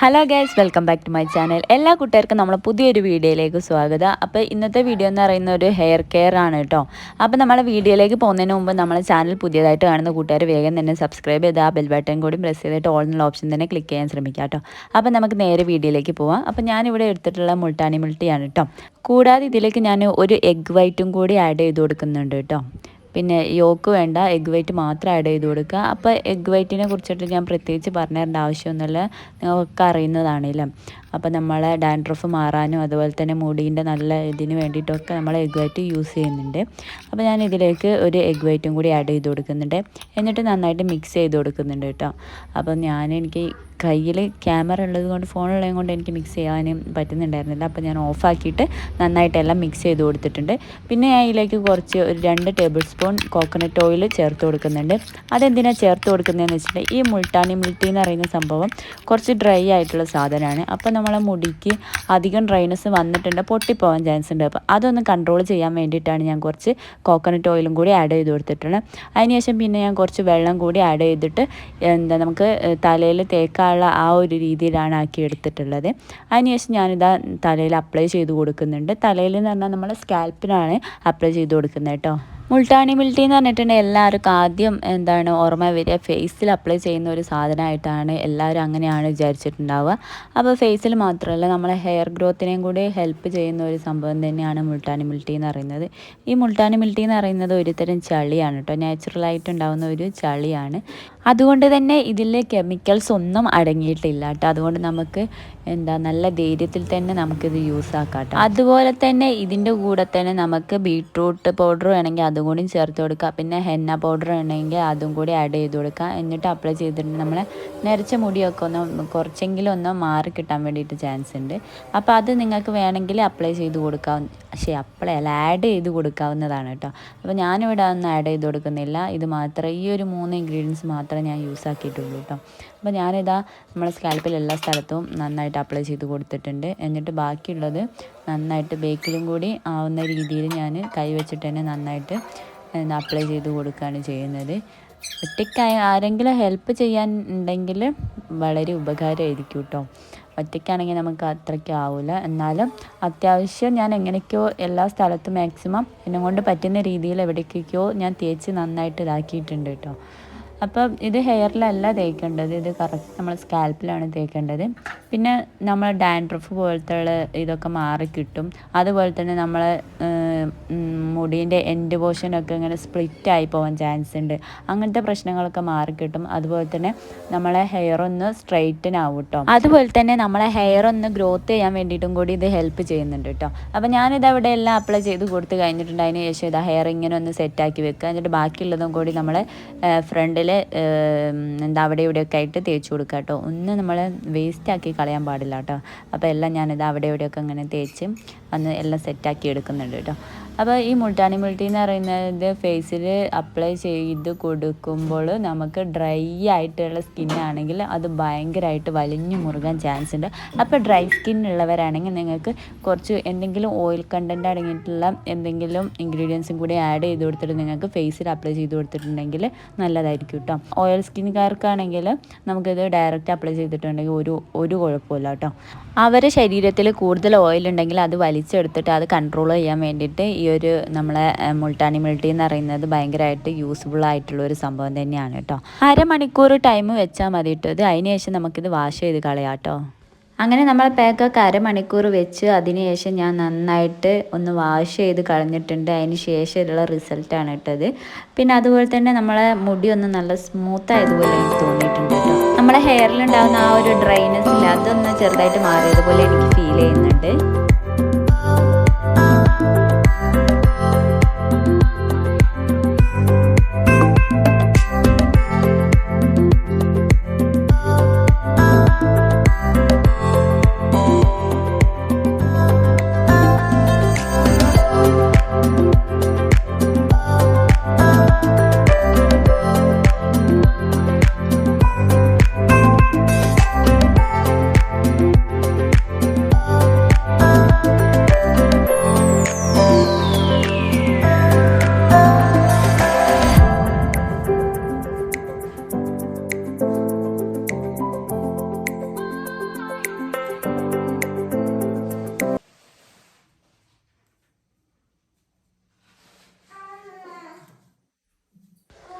Hello guys welcome back to my channel എല്ലാ കുട്ടികൾക്കും നമ്മൾ പുതിയൊരു വീഡിയോയിലേക്ക് സ്വാഗതം. അപ്പോൾ ഇന്നത്തെ വീഡിയോ എന്ന് പറയുന്ന ഒരു ഹെയർ കെയർ ആണ് കേട്ടോ അപ്പോൾ നമ്മളെ വീഡിയോയിലേക്ക് പോകുന്നതിന് മുമ്പ് നമ്മളെ ചാനൽ പുതിയതായിട്ട് കാണുന്ന കൂട്ടുകാർ വേഗം തന്നെ സബ്സ്ക്രൈബ് ചെയ്ത് ആ ബെൽ ബട്ടൺ കൂടി പ്രസ് ചെയ്തിട്ട് ഓൾ എന്നുള്ള ഓപ്ഷൻ തന്നെ ക്ലിക്ക് ചെയ്യാൻ ശ്രമിക്കുക കേട്ടോ അപ്പോൾ നമുക്ക് നേരെ വീഡിയോയിലേക്ക് പോവാം. അപ്പോൾ ഞാനിവിടെ എടുത്തിട്ടുള്ള മുൾട്ടാനി മുൾട്ടിയാണ് കേട്ടോ കൂടാതെ ഇതിലേക്ക് ഞാൻ ഒരു എഗ് വൈറ്റും കൂടി ആഡ് ചെയ്ത് കൊടുക്കുന്നുണ്ട് കേട്ടോ പിന്നെ യോക്ക് വേണ്ട എഗ് വൈറ്റ് മാത്രം ആഡ് ചെയ്ത് കൊടുക്കുക. അപ്പോൾ എഗ് വൈറ്റിനെ കുറിച്ചിട്ട് ഞാൻ പ്രത്യേകിച്ച് പറഞ്ഞു ആവശ്യമൊന്നുമില്ല. നിങ്ങൾക്ക് അറിയുന്നതാണല്ലേ. അപ്പോൾ നമ്മളെ ഡാൻഡ്രഫ് മാറാനും അതുപോലെ തന്നെ മുടീന്റെ നല്ല ഇതിന് വേണ്ടിയിട്ടൊക്കെ നമ്മൾ എഗ് വൈറ്റ് യൂസ് ചെയ്യുന്നുണ്ട്. അപ്പോൾ ഞാൻ ഇതിലേക്ക് ഒരു എഗ് വൈറ്റും കൂടി ആഡ് ചെയ്ത് കൊടുക്കുന്നുണ്ട്. എന്നിട്ട് നന്നായിട്ട് മിക്സ് ചെയ്ത് കൊടുക്കുന്നുണ്ട് കേട്ടോ. അപ്പോൾ ഞാൻ എനിക്ക് കയ്യിൽ ക്യാമറ ഉള്ളത് കൊണ്ട് ഫോണുള്ളത് കൊണ്ട് എനിക്ക് മിക്സ് ചെയ്യാനും പറ്റുന്നുണ്ടായിരുന്നില്ല. അപ്പോൾ ഞാൻ ഓഫാക്കിയിട്ട് നന്നായിട്ടെല്ലാം മിക്സ് ചെയ്ത് കൊടുത്തിട്ടുണ്ട്. പിന്നെ ഞാൻ ഇതിലേക്ക് കുറച്ച് ഒരു രണ്ട് ടേബിൾ സ്പൂൺ കോക്കനട്ട് ഓയിൽ ചേർത്ത് കൊടുക്കുന്നുണ്ട്. അതെന്തിനാണ് ചേർത്ത് കൊടുക്കുന്നതെന്ന് വെച്ചിട്ടുണ്ടെങ്കിൽ ഈ മുൾട്ടാണി മുൾട്ടി എന്ന് പറയുന്ന സംഭവം കുറച്ച് ഡ്രൈ ആയിട്ടുള്ള സാധനമാണ്. അപ്പോൾ നമ്മളെ മുടിക്ക് അധികം ഡ്രൈനസ് വന്നിട്ടുണ്ട് പൊട്ടിപ്പോവാൻ ചാൻസ് ഉണ്ട്. അപ്പോൾ അതൊന്ന് കൺട്രോൾ ചെയ്യാൻ വേണ്ടിയിട്ടാണ് ഞാൻ കുറച്ച് കോക്കനട്ട് ഓയിലും കൂടി ആഡ് ചെയ്ത് കൊടുത്തിട്ടുള്ളത്. അതിനുശേഷം പിന്നെ ഞാൻ കുറച്ച് വെള്ളം കൂടി ആഡ് ചെയ്തിട്ട് എന്താ നമുക്ക് തലയിൽ തേക്കാനുള്ള ആ ഒരു രീതിയിലാണ് ആക്കി എടുത്തിട്ടുള്ളത് അതിനുശേഷം ഞാനിതാ തലയിൽ അപ്ലൈ ചെയ്ത് കൊടുക്കുന്നുണ്ട്. തലയിൽ എന്ന് പറഞ്ഞാൽ നമ്മൾ സ്കാൽപ്പിനാണ് അപ്ലൈ ചെയ്ത് കൊടുക്കുന്നത് കേട്ടോ. മുൾട്ടാണി മിൽട്ടി എന്ന് പറഞ്ഞിട്ടുണ്ടെങ്കിൽ എല്ലാവർക്കും ആദ്യം എന്താണ് ഓർമ്മ വരിക ഫേസിൽ അപ്ലൈ ചെയ്യുന്ന ഒരു സാധനമായിട്ടാണ് എല്ലാവരും അങ്ങനെയാണ് വിചാരിച്ചിട്ടുണ്ടാവുക. അപ്പോൾ ഫേസിൽ മാത്രമല്ല നമ്മളെ ഹെയർ ഗ്രോത്തിനെയും കൂടി ഹെൽപ്പ് ചെയ്യുന്ന ഒരു സംഭവം തന്നെയാണ് മുൾട്ടാണി മിൽട്ടി എന്ന് പറയുന്നത്. ഈ മുൾട്ടാണി മിൽട്ടി എന്ന് പറയുന്നത് ഒരുതരം ചളിയാണ് കേട്ടോ. നാച്ചുറലായിട്ട് ഉണ്ടാകുന്ന ഒരു ചളിയാണ്. അതുകൊണ്ട് തന്നെ ഇതിൽ കെമിക്കൽസ് ഒന്നും അടങ്ങിയിട്ടില്ല കേട്ടോ. അതുകൊണ്ട് നമുക്ക് എന്താ നല്ല ധൈര്യത്തിൽ തന്നെ നമുക്കിത് യൂസ് ആക്കാം കേട്ടോ. അതുപോലെ തന്നെ ഇതിന്റെ കൂടെ തന്നെ നമുക്ക് ബീട്രൂട്ട് പൗഡർ വേണമെങ്കിൽ അതും കൂടി ചേർത്ത് കൊടുക്കുക പിന്നെ ഹെന്ന പൗഡർ വേണമെങ്കിൽ അതും കൂടി ആഡ് ചെയ്ത് കൊടുക്കുക എന്നിട്ട് അപ്ലൈ ചെയ്തിട്ട് നമ്മളെ നരച്ച മുടിയൊക്കെ ഒന്ന് കുറച്ചെങ്കിലും ഒന്ന് മാറി കിട്ടാൻ വേണ്ടിയിട്ട് ചാൻസ് ഉണ്ട്. അപ്പോൾ അത് നിങ്ങൾക്ക് വേണമെങ്കിൽ അപ്ലൈ ചെയ്ത് കൊടുക്കാവുന്ന പക്ഷേ അപ്ലൈ അല്ല ആഡ് ചെയ്ത് കൊടുക്കാവുന്നതാണ് കേട്ടോ. അപ്പോൾ ഞാനിവിടെ ഒന്നും ആഡ് ചെയ്ത് കൊടുക്കുന്നില്ല. ഇത് മാത്രം ഈ ഒരു മൂന്ന് ഇൻഗ്രീഡിയൻസ് മാത്രമേ ഞാൻ യൂസ് ആക്കിയിട്ടുള്ളൂ കേട്ടോ അപ്പോൾ ഞാനിതാ നമ്മുടെ സ്കാൽപ്പിൽ എല്ലാ സ്ഥലത്തും നന്നായിട്ട് അപ്ലൈ ചെയ്ത് കൊടുത്തിട്ടുണ്ട്. എന്നിട്ട് ബാക്കിയുള്ളത് നന്നായിട്ട് ബേക്കിലും കൂടി ആവുന്ന രീതിയിൽ ഞാൻ കൈ വെച്ചിട്ട് തന്നെ നന്നായിട്ട് അപ്ലൈ ചെയ്ത് കൊടുക്കുകയാണ് ചെയ്യുന്നത്. ഒറ്റയ്ക്കായ ആരെങ്കിലും ഹെൽപ്പ് ചെയ്യാൻ ഉണ്ടെങ്കിൽ വളരെ ഉപകാരമായിരിക്കും കേട്ടോ ഒറ്റയ്ക്കാണെങ്കിൽ നമുക്ക് അത്രയ്ക്ക് ആവില്ല എന്നാലും അത്യാവശ്യം ഞാൻ എങ്ങനെയൊക്കെയോ എല്ലാ സ്ഥലത്തും മാക്സിമം എന്നെ കൊണ്ട് പറ്റുന്ന രീതിയിൽ എവിടേക്കൊക്കെയോ ഞാൻ തേച്ച് നന്നായിട്ട് ഇതാക്കിയിട്ടുണ്ട് കേട്ടോ അപ്പം ഇത് ഹെയറിലല്ല തേക്കേണ്ടത്. ഇത് കറക്റ്റ് നമ്മൾ സ്കാൽപ്പിലാണ് തേക്കേണ്ടത്. പിന്നെ നമ്മൾ ഡാൻഡ്രഫ് പോലത്തെ ഇതൊക്കെ മാറി കിട്ടും. അതുപോലെ തന്നെ നമ്മൾ മുടീന്റെ എൻഡ് പോർഷനൊക്കെ ഇങ്ങനെ സ്പ്ലിറ്റ് ആയി പോകാൻ ചാൻസ് ഉണ്ട്. അങ്ങനത്തെ പ്രശ്നങ്ങളൊക്കെ മാറി കിട്ടും. അതുപോലെ തന്നെ നമ്മളെ ഹെയർ ഒന്ന് സ്ട്രെയിറ്റൻ ആവും കേട്ടോ അതുപോലെ തന്നെ നമ്മളെ ഹെയർ ഒന്ന് ഗ്രോത്ത് ചെയ്യാൻ വേണ്ടിയിട്ടും കൂടി ഇത് ഹെൽപ്പ് ചെയ്യുന്നുണ്ട് കേട്ടോ അപ്പോൾ ഞാനിത് അവിടെ എല്ലാം അപ്ലൈ ചെയ്ത് കൊടുത്ത് കഴിഞ്ഞിട്ടുണ്ട്. അതിന് ശേഷം ഇതാ ഹെയർ ഇങ്ങനെ ഒന്ന് സെറ്റാക്കി വെക്കുക. എന്നിട്ട് ബാക്കിയുള്ളതും കൂടി നമ്മൾ ഫ്രണ്ടിൽ എന്താ അവിടെ ഇവിടെയൊക്കെ ആയിട്ട് തേച്ച് കൊടുക്കുക കേട്ടോ ഒന്ന് നമ്മൾ വേസ്റ്റ് ആക്കി കളയാൻ പാടില്ല കേട്ടോ. അപ്പോൾ എല്ലാം ഞാനിത് അവിടെ ഇവിടെയൊക്കെ അങ്ങനെ തേച്ച് അന്ന് എല്ലാം സെറ്റാക്കി എടുക്കുന്നുണ്ട് കേട്ടോ. അപ്പോൾ ഈ മുൾട്ടാനി മുൾട്ടി എന്ന് പറയുന്നത് ഫേസിൽ അപ്ലൈ ചെയ്ത് കൊടുക്കുമ്പോൾ നമുക്ക് ഡ്രൈ ആയിട്ടുള്ള സ്കിന്നാണെങ്കിൽ അത് ഭയങ്കരമായിട്ട് വലിഞ്ഞു മുറുകാൻ ചാൻസ് ഉണ്ട്. അപ്പോൾ ഡ്രൈ സ്കിൻ ഉള്ളവരാണെങ്കിൽ നിങ്ങൾക്ക് കുറച്ച് എന്തെങ്കിലും ഓയിൽ കണ്ടന്റ് അടങ്ങിയിട്ടുള്ള എന്തെങ്കിലും ഇൻഗ്രീഡിയൻസും കൂടി ആഡ് ചെയ്ത് കൊടുത്തിട്ട് നിങ്ങൾക്ക് ഫേസിൽ അപ്ലൈ ചെയ്ത് കൊടുത്തിട്ടുണ്ടെങ്കിൽ നല്ലതായിരിക്കും കേട്ടോ. ഓയിൽ സ്കിൻകാർക്കാണെങ്കിൽ നമുക്കിത് ഡയറക്റ്റ് അപ്ലൈ ചെയ്തിട്ടുണ്ടെങ്കിൽ ഒരു ഒരു കുഴപ്പമില്ല കേട്ടോ. അവരുടെ ശരീരത്തിൽ കൂടുതൽ ഓയിൽ ഉണ്ടെങ്കിൽ അത് വലിച്ചെടുത്തിട്ട് അത് കൺട്രോൾ ചെയ്യാൻ വേണ്ടിയിട്ട് ഈ ഒരു നമ്മളെ മുൾട്ടാനി മിൾട്ടി എന്ന് പറയുന്നത് ഭയങ്കരമായിട്ട് യൂസ്ഫുൾ ആയിട്ടുള്ള ഒരു സംഭവം തന്നെയാണ് കേട്ടോ. അരമണിക്കൂർ ടൈം വെച്ചാൽ മതി കേട്ടോ ഇത്. അതിന് ശേഷം നമുക്കിത് വാഷ് ചെയ്ത് കളയാം കേട്ടോ അങ്ങനെ നമ്മൾ പാക്കൊക്കെ അരമണിക്കൂർ വെച്ച് അതിനുശേഷം ഞാൻ നന്നായിട്ട് ഒന്ന് വാഷ് ചെയ്ത് കളഞ്ഞിട്ടുണ്ട്. അതിന് ശേഷമുള്ള റിസൾട്ടാണ് ഇട്ടത് പിന്നെ അതുപോലെ തന്നെ നമ്മളെ മുടി ഒന്ന് നല്ല സ്മൂത്ത് ആയതുപോലെ എനിക്ക് തോന്നിയിട്ടുണ്ട് നമ്മളെ ഹെയറിലുണ്ടാകുന്ന ആ ഒരു ഡ്രൈനസ് ഇല്ല അതൊന്ന് ചെറുതായിട്ട് മാറിയതുപോലെ എനിക്ക് ഫീൽ ചെയ്യുന്നുണ്ട്.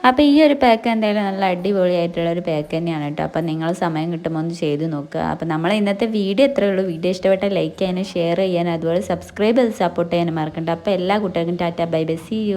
അപ്പോൾ ഈ ഒരു പാക്ക് എന്തായാലും നല്ല അടിപൊളിയായിട്ടുള്ള ഒരു പാക്ക് തന്നെയാണ് കേട്ടോ. അപ്പോൾ നിങ്ങൾ സമയം കിട്ടുമ്പോൾ ഒന്ന് ചെയ്ത് നോക്കുക. അപ്പോൾ നമ്മൾ ഇന്നത്തെ വീഡിയോ എത്രയേ ഉള്ളൂ. വീഡിയോ ഇഷ്ടപ്പെട്ട ലൈക്ക് ചെയ്യാനും ഷെയർ ചെയ്യാനും അതുപോലെ സബ്സ്ക്രൈബ് ചെയ്ത് സപ്പോർട്ട് ചെയ്യാനും മറക്കണ്ട. അപ്പോൾ എല്ലാ കുട്ടികൾക്കും tata bye bye see you